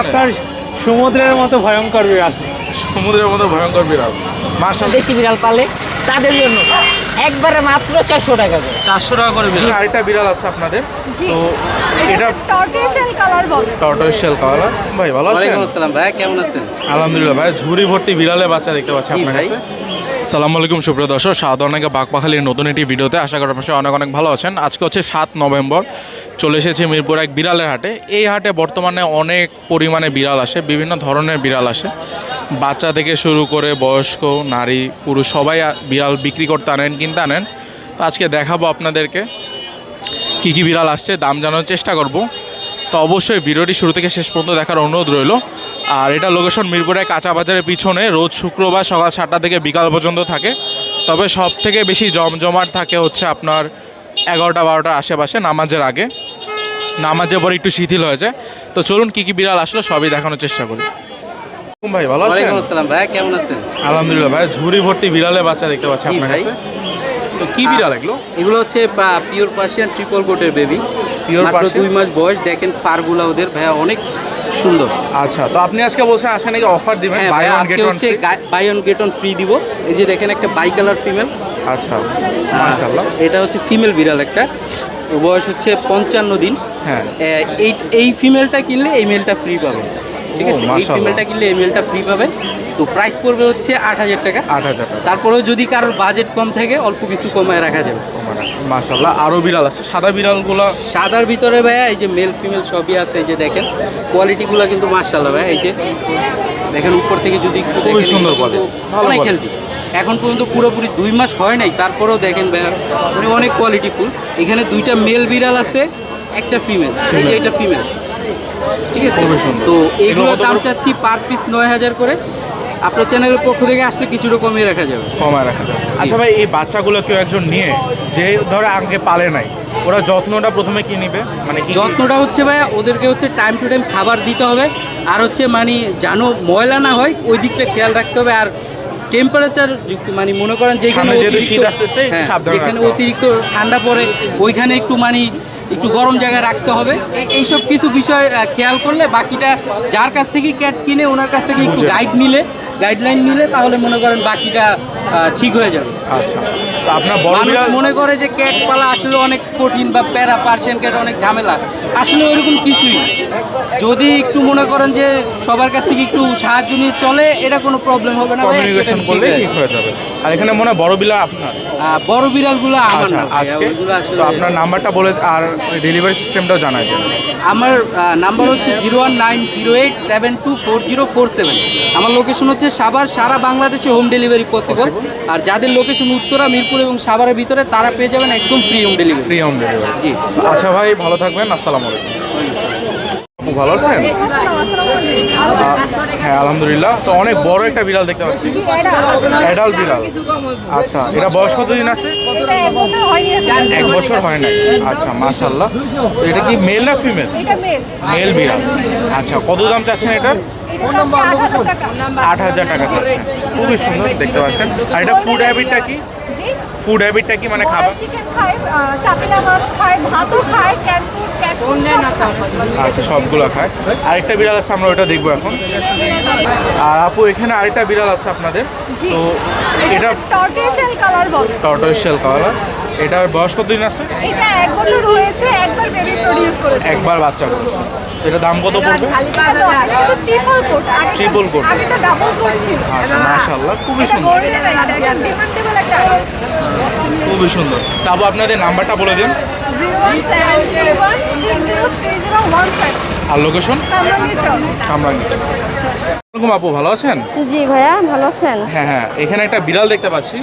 আপনার সমুদ্রের মতো ভয়ঙ্কর বিড়াল। সমুদ্রের মতো ভয়ঙ্কর বিড়াল। মাসাল দেশি বিড়াল পালে তাদের জন্য একবারে মাত্র চারশো টাকা করে। চারশো টাকা করে বিড়াল। আরেকটা বিড়াল আছে আপনাদের। তো এটা টর্টেশন কালার বলে। টর্টয়েস কালার ভাই ভালো আছেন? ওয়ালাইকুম আসসালাম ভাইয়া কেমন আছেন? আলহামদুলিল্লাহ ভাই ঝুড়ি ভর্তি বিড়ালে বাচ্চা দেখতে পাচ্ছি আপনার কাছে। সালাম আলাইকুম, সুপ্রিয় দর্শক। সাধারণকে বাগপাখালির নতুন একটি ভিডিওতে আশা করি আপনার অনেক অনেক ভালো আছেন। আজকে হচ্ছে সাত নভেম্বর, চলে এসেছি মিরপুর এক বিড়ালের হাটে। এই হাটে বর্তমানে অনেক পরিমাণে বিড়াল আসে, বিভিন্ন ধরনের বিড়াল আসে। বাচ্চা থেকে শুরু করে বয়স্ক, নারী, পুরুষ, সবাই বিড়াল বিক্রি করতে আনেন, কিনতে আনেন। তো আজকে দেখাবো আপনাদেরকে কী কী বিড়াল আসছে, দাম জানার চেষ্টা করব। তো অবশ্যই ভিডিওটি শুরু থেকে শেষ পর্যন্ত দেখার অনুরোধ রইল। আর এটা লোকেশন মিরপুরে কাঁচা বাজারের পিছনে রোজ শুক্রবার সকাল সাতটা থেকে বিকাল পর্যন্ত থাকে। তবে সব থেকে বেশি জমজমাট থাকে হচ্ছে আপনার এগারোটা বারোটার আশেপাশে নামাজের আগে। নামাজের পর একটু শিথিল হয়েছে তো চলুন কী কী বিড়াল আসলো সবই দেখানোর চেষ্টা করি। ভাই ভালো আছেন? ওয়ালাইকুম কেমন আছেন? আলহামদুলিল্লাহ ভাই ঝুড়ি ভর্তি বিড়ালের বাচ্চা দেখতে পাচ্ছি আপনার কাছে। তো কি বিড়াল এগুলো? এগুলো হচ্ছে পিওর পার্সিয়ান ট্রিপল কোটের বেবি Pure মাত্র দুই মাস বয়স দেখেন ফারগুলা ওদের ভাইয়া অনেক সুন্দর। আচ্ছা তো আপনি আজকে বলছেন আসেন নাকি অফার দিবেন? Buy one get one buy one get one free দিব। এই যে দেখেন একটা বাই কালার ফিমেল আচ্ছা মাশাআল্লাহ। এটা হচ্ছে ফিমেল বিড়াল একটা। বয়স হচ্ছে পঞ্চান্ন দিন। হ্যাঁ। এই এই ফিমেলটা কিনলে এই মেলটা ফ্রি পাবে ঠিক আছে? এই। ফিমেলটা কিনলে এই মেলটা ফ্রি পাবে তো প্রাইস পড়বে হচ্ছে আট হাজার টাকা। আট হাজার টাকা। তারপরেও যদি কারোর বাজেট কম থাকে অল্প কিছু কমায় রাখা যাবে। মাশাল্লাহ আরও বিড়াল আছে। সাদা বিড়ালগুলো সাদার ভিতরে ভাইয়া এই যে মেল ফিমেল সবই আছে এই যে দেখেন। কোয়ালিটিগুলো কিন্তু মার্শাল্লাহ ভাইয়া এই যে দেখেন উপর থেকে যদি একটু খুবই দেখেন, সুন্দর ভালো অনেক। হেলদি এখন পর্যন্ত পুরোপুরি দুই মাস হয় নাই। তারপরেও দেখেন ভাইয়া মানে অনেক কোয়ালিটি ফুল। এখানে দুইটা মেল বিড়াল আছে একটা ফিমেল এই যে এটা ফিমেল ঠিক আছে? তো এগুলো এইগুলোর দাম চাচ্ছি পার পিস নয় হাজার করে। আপনার চ্যানেলের পক্ষ থেকে আসলে কিছুটা কমিয়ে রাখা যাবে। কমায় রাখা যাবে। আচ্ছা ভাই এই বাচ্চাগুলো কেউ একজন নিয়ে যে ধরে আগে পালে নাই ওরা যত্নটা প্রথমে কি নিবে? মানে যত্নটা হচ্ছে ভাইয়া ওদেরকে হচ্ছে টাইম টু টাইম খাবার দিতে হবে। আর হচ্ছে মানে যেন ময়লা না হয় ওই দিকটা খেয়াল রাখতে হবে। আর টেম্পারেচার যুক্ত মানে মনে করেন যেখানে হ্যাঁ, যেখানে অতিরিক্ত ঠান্ডা পড়ে ওইখানে একটু মানে একটু গরম জায়গায় রাখতে হবে। এই- এইসব কিছু বিষয় খেয়াল করলে বাকিটা যার কাছ থেকে ক্যাট কিনে ওনার কাছ থেকে একটু গাইড নিলে গাইডলাইন নিলে তাহলে মনে করেন বাকিটা ঠিক হয়ে যাবে। আচ্ছা। আপনার বড় বিড়াল মনে করে যে ক্যাট পালা আসলে অনেক কঠিন বা প্যারা পার্সিয়ান ক্যাট অনেক ঝামেলা। আসলে ওইরকম কিছুই। যদি একটু মনে করেন যে সবার কাছ থেকে একটু সাহায্য নিয়ে চলে এটা কোনো প্রবলেম হবে না। কমিউনিকেশন করলে ঠিক হয়ে যাবে। আর এখানে মনে হয় বড় বিড়াল আপনার। বড় বিড়ালগুলো আমার আচ্ছা না আজকে? তো আপনার নাম্বারটা বলে আর ডেলিভারি সিস্টেমটাও জানাই দেন। আমার নাম্বার হচ্ছে zero one nine zero eight seven two four zero four seven. আমার লোকেশন হচ্ছে সাভার সারা বাংলাদেশে হোম ডেলিভারি পসিবল আর যাদের লোকেশন উত্তরা মিরপুর এবং সাভারের ভিতরে তারা পেয়ে যাবেন একদম free home delivery free home delivery জি। আচ্ছা ভাই ভালো থাকবেন আসসালামু আলাইকুম। ভালো আছেন? হ্যাঁ আলহামদুলিল্লাহ। তো অনেক বড় একটা বিড়াল দেখতে পাচ্ছি। অ্যাডাল্ট বিড়াল। আচ্ছা এটা বয়স কতদিন আছে? এক বছর হয়নি হয় নাই। আচ্ছা মাশাল্লাহ তো এটা কি মেল না ফিমেল মেল মেল বিড়াল। আচ্ছা কত দাম চাচ্ছেন এটা আট হাজার টাকা চাচ্ছেন খুবই সুন্দর দেখতে পাচ্ছেন। আর এটা ফুড হ্যাবিটটা কি? ফুড হ্যাবিটটা কি মানে খাবার? চিকেন খায় আহ, চাপিলা মাছ খায় ভাতও খায় ক্যাট ফুড ক্যাট ফুড আচ্ছা সবগুলো খায়। আরেকটা বিড়াল আছে আমরা ওইটা দেখব এখন। আর আপু এখানে আরেকটা বিড়াল আছে আপনাদের। তো এটা টর্টেশন কালার বলে। টর্টয়েস শেল কালার এটার বয়স কতদিন আছে? এটা এক বছর হয়েছে একবার বেবি প্রডিউস করেছে। একবার বাচ্চা করেছে। এটা দাম কত পড়বে? ট্রিপল কোট আচ্ছা মাশাল্লাহ খুবই সুন্দর। খুবই সুন্দর। তারপর আপনাদের নাম্বারটা বলে দিন। আর লোকেশন আপু ভালো আছেন? জি ভাইয়া ভালো আছেন? হ্যাঁ হ্যাঁ এখানে একটা বিড়াল দেখতে পাচ্ছি।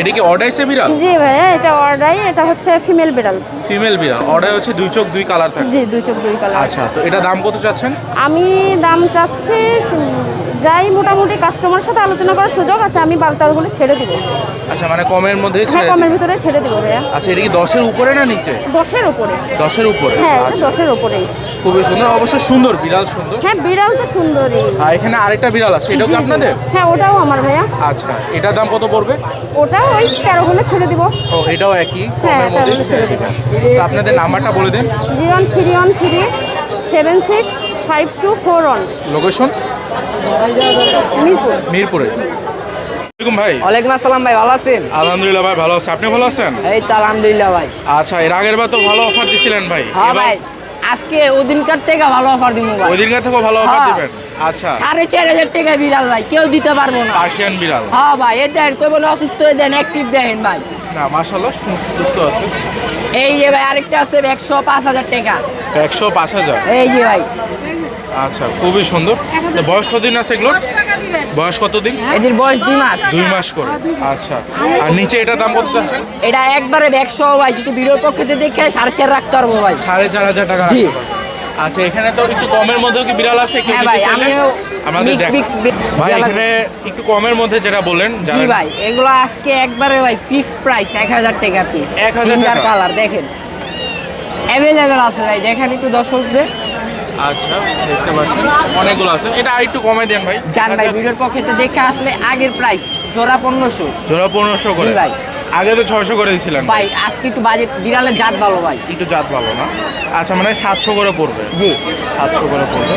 এটা কি অর্ডাইসে বিড়াল? জি ভাইয়া এটা অর্ডাই এটা হচ্ছে ফিমেল বিড়াল। ফিমেল বিড়াল। অর্ডার হচ্ছে দুই চোখ দুই কালার থাকে। জি দুই চোখ দুই কালার আচ্ছা তো এটা দাম কত চাচ্ছেন? আমি দাম চাচ্ছি যাই মোটামুটি কাস্টমার সাথে আলোচনা করার সুযোগ আছে আমি বালতার বলে ছেড়ে দিব। আচ্ছা মানে কমের মধ্যে হ্যাঁ ছেড়ে কমের ভিতরে ছেড়ে দিব ভাইয়া। আচ্ছা এটা কি দশের উপরে না নিচে? দশের উপরে। দশের উপরে? হ্যাঁ এটা আচ্ছা। দশের উপরেই। খুবই সুন্দর অবশ্য সুন্দর বিড়াল সুন্দর। হ্যাঁ বিড়াল তো সুন্দরই। আর এখানে আরেকটা বিড়াল আছে এটাও কি। আপনাদের? হ্যাঁ ওটাও আমার ভাইয়া। আচ্ছা এটার দাম কত পড়বে? ওটা ওই তেরো হলে ছেড়ে দিব। ও এটাও একই হ্যাঁ, কমের মধ্যে ছেড়ে ছেড়ে দেবেন। তো আপনাদের নাম্বারটা বলে দিন। Zero one three one three seven six five two four one. Location? Mirpur. মিরপুরে। ভাই। ওয়ালাইকুম আসসালাম ভাই ভালো আছেন? আলহামদুলিল্লাহ ভাই ভালো আছে। আপনি ভালো আছেন? এই তো আলহামদুলিল্লাহ ভাই। আচ্ছা এর আগের বার তো ভালো অফার দিছিলেন ভাই। হ্যাঁ ভাই আজকে ওদিনকার থেকে ভালো অফার দিব ভাই। ওই দিনকার ভালো অফার হ্যাঁ। দিবেন? আচ্ছা। সাড়ে চার হাজার টাকা বিড়াল ভাই কেউ দিতে পারব না। পার্সিয়ান বিড়াল। হ্যাঁ ভাই এ দেন কই বলে অসুস্থ হয়ে দেন অ্যাক্টিভ দেখেন ভাই। না সুস্থ আছে। এই যে ভাই আরেকটা আছে একশো পাঁচ হাজার টাকা। একশো পাঁচ হাজার। এই যে ভাই আচ্ছা খুবই সুন্দর। তো বয়স কতদিন আছে এগুলো বয়স কতদিন? এদের বয়স দুই মাস। দুই মাস করে। আচ্ছা আর নিচে এটার দাম কত চাচ্ছেন এটা একবারে একশো ভাই যদি ভিডিওর পক্ষে দেখে সাড়ে চার রাখতে পারব ভাই। সাড়ে চার হাজার টাকা জি। আচ্ছা এখানে তো একটু কমের মধ্যেও কি বিড়াল আছে? কি হ্যাঁ ভাই আমাদের ভাই এখানে একটু কমের মধ্যে যেটা বললেন জি জানেন ভাই এগুলো আজকে একবারে ভাই ফিক্স প্রাইস এক হাজার টাকা পিস 1000 টাকা? কালার দেখেন। অ্যাভেলেবেল আছে ভাই দেখেন একটু দর্শকদের। আচ্ছা দেখতে পাচ্ছেন অনেকগুলো আছে। এটা আর একটু কমে দেন ভাই। জান ভাই আচ্ছা, ভিডিওর পক্ষে দেখে আসলে আগের প্রাইস জোড়া পনেরোশো। জোড়া পনেরোশো করে? ভাই। আগে তো ছয়শো করে দিয়েছিলেন ভাই। আজকে একটু বাজেট বিড়ালের জাত ভালো ভাই। একটু জাত ভালো না? আচ্ছা মানে সাতশো করে পড়বে। জি। সাতশো করে পড়বে।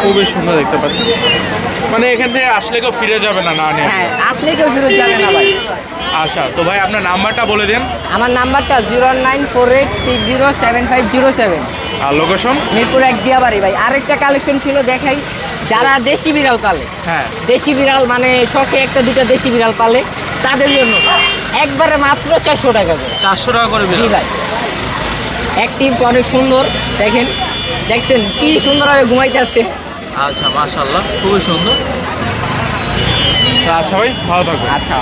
খুবই সুন্দর দেখতে পাচ্ছি মানে এখান থেকে আসলে কেউ ফিরে যাবে না না হ্যাঁ আসলে কেউ ফেরত যাবে না ভাই। আচ্ছা তো ভাই আপনার নাম্বারটা বলে দেন। আমার নাম্বারটা zero nine four eight six zero seven five zero seven. আর লোকেশন মিরপুর এক দিয়াবাড়ি ভাই। আরেকটা কালেকশন ছিল দেখাই। যারা দেশি বিড়াল পালে হ্যাঁ। দেশি বিড়াল মানে শখে একটা দুটো দেশি বিড়াল পালে তাদের জন্য একবারে মাত্র চারশো টাকা করে। চারশো টাকা করে জি ভাই। অ্যাক্টিভ অনেক সুন্দর। দেখেন দেখছেন কি সুন্দরভাবে ঘুমাইতে আসছে আচ্ছা মাশাল্লাহ খুবই সুন্দর। আচ্ছা ভাই ভালো থাকবেন। আচ্ছা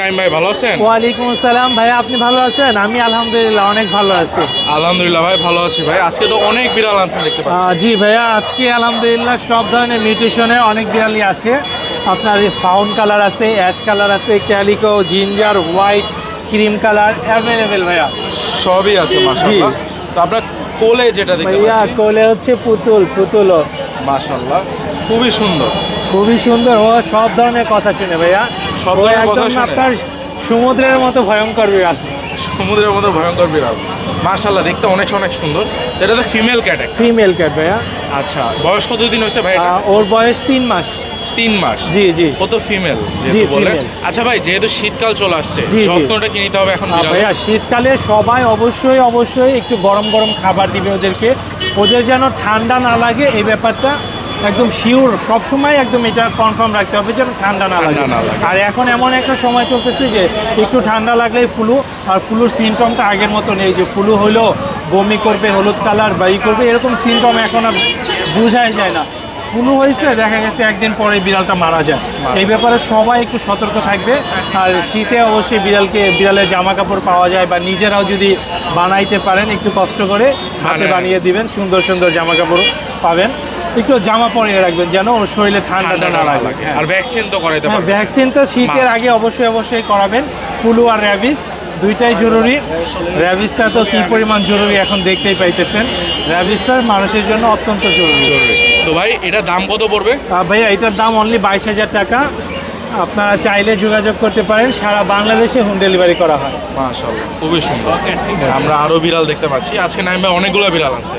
নাইম ভাই ভালো আছেন? ওয়ালাইকুম আসসালাম ভাই আপনি ভালো আছেন? আমি আলহামদুলিল্লাহ অনেক ভালো আছি। আলহামদুলিল্লাহ ভাই ভালো আছি ভাই। আজকে তো অনেক বিড়াল আনছেন দেখতে পাচ্ছি। জি ভাইয়া আজকে আলহামদুলিল্লাহ সব ধরনের মিউটেশনে অনেক বিড়ালই আছে। আপনার ফাউন কালার আছে অ্যাশ কালার আছে calico ginger white cream colour available ভাইয়া। সবই আছে তো আপনার কোলে যেটা দেখতে ভাইয়া পাচ্ছি। কোলে হচ্ছে পুতুল পুতুলও। মাশাল্লাহ খুবই সুন্দর। খুবই সুন্দর। ও সব ধরনের কথা শুনে ভাইয়া। সব ধরনের কথা শুনে? আপনার সমুদ্রের মতো ভয়ঙ্কর বিড়াল। সমুদ্রের মতো ভয়ঙ্কর বিড়াল। মাশাল্লাহ দেখতে অনেক অনেক সুন্দর। এটা তো ফিমেল ক্যাট ফিমেল ক্যাট ভাইয়া। আচ্ছা বয়স কতদিন হয়েছে ভাই ওর বয়স তিন মাস। তিন মাস? জি জি। ও তো ফিমেল যেহেতু বলে। আচ্ছা ভাই যেহেতু শীতকাল চলে আসছে। যত্নটা কি নিতে হবে এখন ভাইয়া শীতকালে সবাই অবশ্যই অবশ্যই একটু গরম গরম খাবার দিবে ওদেরকে। ওদের যেন ঠান্ডা না লাগে এই ব্যাপারটা একদম শিওর সবসময় একদম এটা কনফার্ম রাখতে হবে যেন ঠান্ডা না লাগে। আর এখন এমন একটা সময় চলতেছে যে একটু ঠান্ডা লাগলেই ফ্লু আর ফ্লুর সিমটমটা আগের মতো নেই যে ফ্লু হলো বমি করবে হলুদ কালার বা ই করবে এরকম সিমটম এখন আর বোঝাই যায় না। ফ্লু হয়েছে দেখা গেছে একদিন পরে বিড়ালটা মারা যায়। এই ব্যাপারে সবাই একটু সতর্ক থাকবে। আর শীতে অবশ্যই বিড়ালকে বিড়ালের জামা কাপড় পাওয়া যায় বা নিজেরাও যদি বানাইতে পারেন একটু কষ্ট করে হাতে বানিয়ে। দিবেন সুন্দর সুন্দর জামা কাপড় পাবেন। একটু জামা পরিয়ে রাখবেন যেন ওর শরীরে ঠান্ডাটা ঠান্ডা না লাগে। হ্যাঁ। আর ভ্যাকসিন তো করাইতে হ্যাঁ পারবে ভ্যাকসিন তো শীতের আগে অবশ্যই অবশ্যই করাবেন। ফ্লু আর র্যাবিস দুইটাই জরুরি। র্যাবিসটা তো কী পরিমাণ জরুরি এখন দেখতেই পাইতেছেন। র্যাবিসটা মানুষের জন্য অত্যন্ত জরুরি। তো ভাই এটা দাম কত পড়বে? ভাইয়া এটার দাম অনলি বাইশ হাজার টাকা। আপনারা চাইলে যোগাযোগ করতে পারেন। সারা বাংলাদেশে হোম ডেলিভারি করা হয়। মাশাআল্লাহ খুবই সুন্দর। আমরা আরও বিড়াল দেখতে পাচ্ছি। আজকে নাইম অনেকগুলো বিড়াল আছে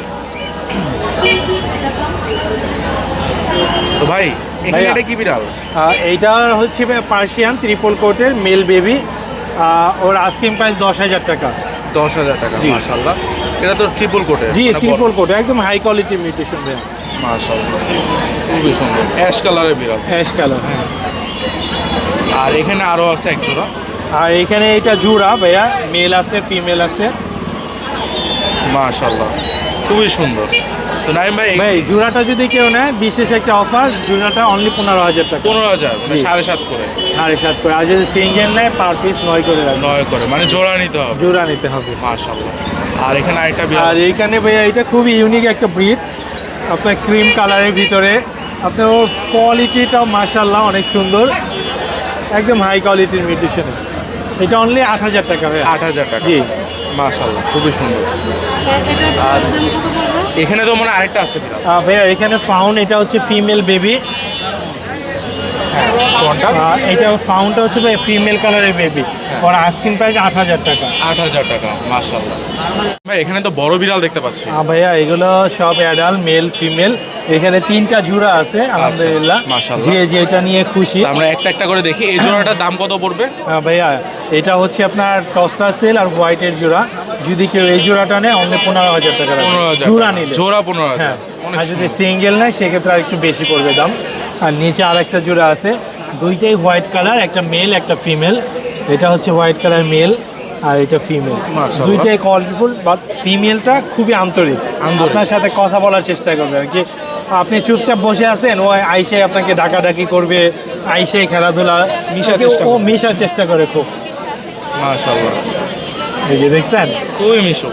তো ভাই এখানে এটা কি বিড়াল? এইটা হচ্ছে পার্সিয়ান ত্রিপল কোটের মেল বেবি। ওর আস্কিং প্রাইস দশ হাজার টাকা। দশ হাজার টাকা জি। মাশাআল্লাহ। এটা তো ট্রিপল কোটে জি ত্রিপল কোট একদম হাই কোয়ালিটি মিউটেশন খুবই সুন্দর। অ্যাশ কালারের বিড়াল। অ্যাশ কালার হ্যাঁ। আর এখানে আরও আছে এক জোড়া। আর এখানে এটা জুড়া ভাইয়া মেল আছে ফিমেল আছে। মাশাআল্লাহ। খুবই সুন্দর। তো নাইম ভাই ভাই জুড়াটা যদি কেউ নেয় বিশেষ একটা অফার জুড়াটা অনলি পনেরো হাজার টাকা। পনেরো হাজার মানে সাড়ে সাত করে। সাড়ে সাত করে। আর যদি সিঙ্গেল নেয় পার পিস নয় করে নয় করে মানে জোড়া নিতে হবে। জোড়া নিতে হবে। মাশাআল্লাহ। আর এখানে আরেকটা আর আছে। এইখানে ভাইয়া এটা খুবই ইউনিক একটা ব্রিড আপনার ক্রিম কালারের ভিতরে। আপনার ওর কোয়ালিটিটাও মার্শাল্লাহ অনেক সুন্দর। একদম হাই কোয়ালিটির মিউটেশন এটা অনলি আট হাজার টাকা ভাইয়া। আট হাজার টাকা। জি। মাশাআল্লাহ খুবই সুন্দর। আর এখানে তো মনে হয় আরেকটা আছে ভাইয়া এখানে ফাউন এটা হচ্ছে ফিমেল বেবি। ফোনটা? এটা ফাউন্ডটা হচ্ছে ফিমেল কালারের বেবি। ওর আস্কিন প্রাইস আট হাজার টাকা। আট হাজার টাকা মাশাল্লাহ ভাই এখানে তো বড় বিড়াল দেখতে পাচ্ছি। হ্যাঁ ভাইয়া এগুলো সব অ্যাডাল্ট মেল ফিমেল। এখানে তিনটা জোড়া আছে আলহামদুলিল্লাহ। মাশাআল্লাহ। যে যেটা নিয়ে খুশি। আমরা একটা একটা করে দেখি। এই জোড়াটার দাম কত পড়বে? হ্যাঁ ভাইয়া এটা হচ্ছে আপনার টস্টার সেল আর হোয়াইটের জোড়া যদি কেউ এই জোড়াটা নেয় অন্য পনেরো হাজার টাকা জোড়া নিলে। জোড়া পনেরো হাজার। হ্যাঁ আর যদি সিঙ্গেল নেয় সেক্ষেত্রে আর একটু বেশি পড়বে দাম। আর নিচে আর একটা জোড়া আছে। দুইটাই হোয়াইট কালার একটা মেল একটা ফিমেল। এটা হচ্ছে হোয়াইট কালার মেল আর এটা ফিমেল। দুইটাই কলফুল বাট ফিমেলটা খুবই আন্তরিক। আন্তরিক। আপনার সাথে কথা বলার চেষ্টা করবে আর কি। আপনি চুপচাপ বসে আছেন ও আইসে আপনাকে ডাকাডাকি করবে আইসে খেলাধুলা মিশার ওকে চেষ্টা ও মিশার চেষ্টা করে খুব। মাশাল্লাহ এই যে দেখছেন? খুবই মিশো।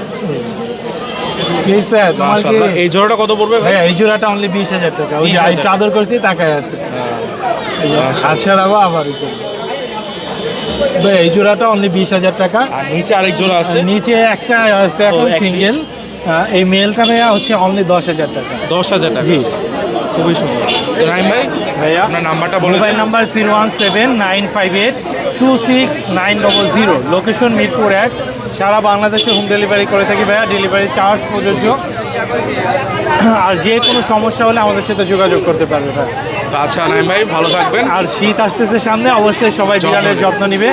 স্যার তোমার কি এই জোড়াটা কত পড়বে ভাই? ভাই এই জোড়াটা অনলি বিশ হাজার টাকা। ওই যে 20,000 চাদর করছি আছে। আচ্ছা আবার ই এই জোড়াটা অনলি বিশ হাজার টাকা। আর নিচে আরেক জোড়া আছে। নিচে একটা আছে এখন সিঙ্গেল এই মেলটা ভাইয়া হচ্ছে অনলি দশ হাজার টাকা। দশ হাজার টাকা। জি। খুবই সুন্দর। তো রাহিম ভাই ভাইয়া আপনার নাম্বারটা বলে mobile number zero one seven nine five eight two six nine double zero. Location Mirpur এক। সারা বাংলাদেশে হোম ডেলিভারি করে থাকি ভাইয়া। ডেলিভারি চার্জ প্রযোজ্য। আর যে কোনো সমস্যা হলে আমাদের সাথে যোগাযোগ করতে পারবে ভাই আচ্ছা রাহিম ভাই ভালো থাকবেন। আর শীত আসতেছে সামনে অবশ্যই সবাই বিড়ালের। যত্ন নিবে।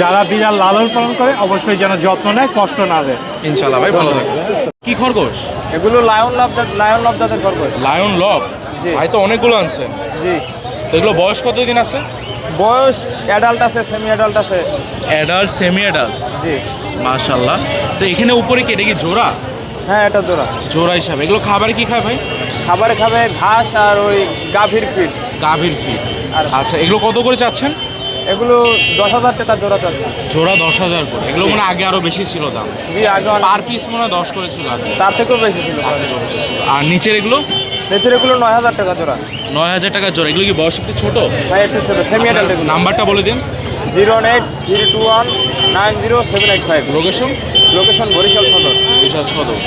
যারা বিড়াল লালন পালন করে অবশ্যই যেন যত্ন নেয় কষ্ট না দেয়। ইনশাল্লাহ ভাই ভালো থাকবেন। কি খরগোশ? এগুলো লায়ন লাভ লায়ন লাভ দাদের করবে লায়ন লব? জি। ভাই তো অনেকগুলো আনছে। জি। তো এগুলো বয়স কতদিন আছে? বয়স অ্যাডাল্ট আছে সেমি অ্যাডাল্ট আছে। অ্যাডাল্ট সেমি অ্যাডাল্ট জি। মাশাল্লাহ তো এখানে উপরে কি এটা কি জোড়া? হ্যাঁ এটা জোড়া। জোড়া হিসাবে। এগুলো খাবার কি খায় ভাই? খাবারে খাবে ঘাস আর ওই গাভীর ফিট গাভীর ফিট আর- আচ্ছা এগুলো কত করে চাচ্ছেন? এগুলো দশ হাজার টাকা জোড়া চাচ্ছে। জোড়া দশ হাজার করে। এগুলো মানে আগে আরও বেশি ছিল দাম। আগে আর পার পিস মনে হয় দশ করে ছিল তার থেকেও বেশি ছিল। তার থেকেও বেশি ছিল। আর নিচের এগুলো? নেচের এগুলো নয় হাজার টাকা জোড়া। নয় হাজার টাকা জোড়া। এগুলো কি বয়স একটু ছোট? ভাই একটু ছোটো। সেমি অ্যাডাল্ট এগুলো। নাম্বারটা বলে দিন। Zero eight zero two one nine zero seven eight five. Location location Barishal Sadar. বিশাল সদর।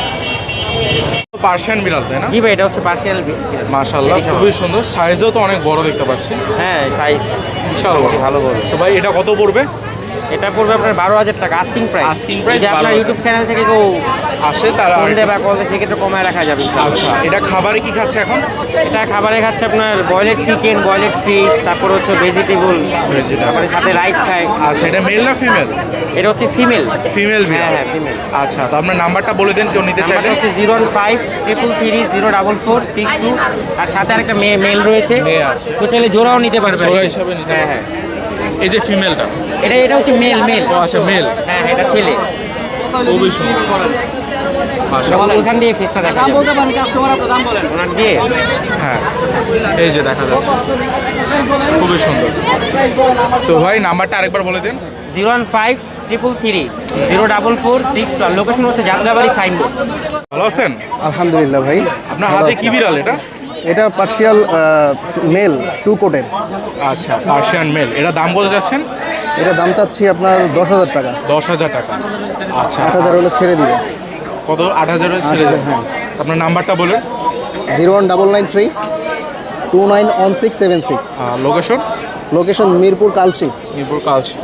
পার্সিয়ান বিড়াল তাই না? জি ভাই এটা হচ্ছে পার্সিয়াল মাশাল্লাহ খুবই সুন্দর। সাইজও তো অনেক বড় দেখতে পাচ্ছি। হ্যাঁ সাইজ বিশাল বড়। ভালো বড়। তো ভাই এটা কত পড়বে? এটা পড়বে আপনার বারো হাজার টাকা আস্কিং প্রাইস price যে আপনার ইউটিউব চ্যানেল থেকে কেউ আসে তারা ফোন বা দেয় সেক্ষেত্রে কমায় রাখা যাবে আচ্ছা এটা খাবারে কি খাচ্ছে এখন? এটা খাবারে খাচ্ছে আপনার বয়েলেড চিকেন বয়েলেড ফিশ তারপর হচ্ছে ভেজিটেবল তারপরে সাথে রাইস খায়। আচ্ছা এটা মেল না ফিমেল এটা হচ্ছে ফিমেল ফিমেল হ্যাঁ হ্যাঁ ফিমেল আচ্ছা তো আপনার নাম্বারটা বলে দেন কেউ নিতে চাইলে। হচ্ছে zero five triple three zero double four six two আর সাথে আরেকটা মেল রয়েছে। তো চাইলে জোড়াও নিতে পারবে জোড়া হিসাবে নিতে হ্যাঁ। হ্যাঁ। এই যে ফিমেলটা এটা এটা হচ্ছে মেল মেল ও আচ্ছা মেল হ্যাঁ এটা ছেলে। খুবই সুন্দর। ওখান দিয়ে ফেসটা দেখা দাম বলতে পারেন কাস্টমার আপনার দাম বলেন ওনার দিয়ে? হ্যাঁ। এই যে দেখা যাচ্ছে। খুবই সুন্দর। তো ভাই নাম্বারটা আরেকবার বলে দিন। Zero one five triple three zero double four six আর লোকেশন হচ্ছে যাত্রাবাড়ি সাইনবোর্ড। ভালো আছেন? আলহামদুলিল্লাহ ভাই। আপনার হাতে কি বিড়াল এটা? এটা পার্সিয়াল মেল টু কোটের আচ্ছা পার্সিয়ান মেল এটা দাম কত যাচ্ছেন এটা দাম চাচ্ছি আপনার দশ হাজার টাকা। দশ হাজার টাকা। আচ্ছা। আট হাজার হলে ছেড়ে দিবে। কত? আট হাজারের ছেড়ে হাজার, যাবে হ্যাঁ। আপনার নাম্বারটা বলুন। Zero one double nine three two nine one six seven six. Location location Mirpur Kalshi. Mirpur Kalshi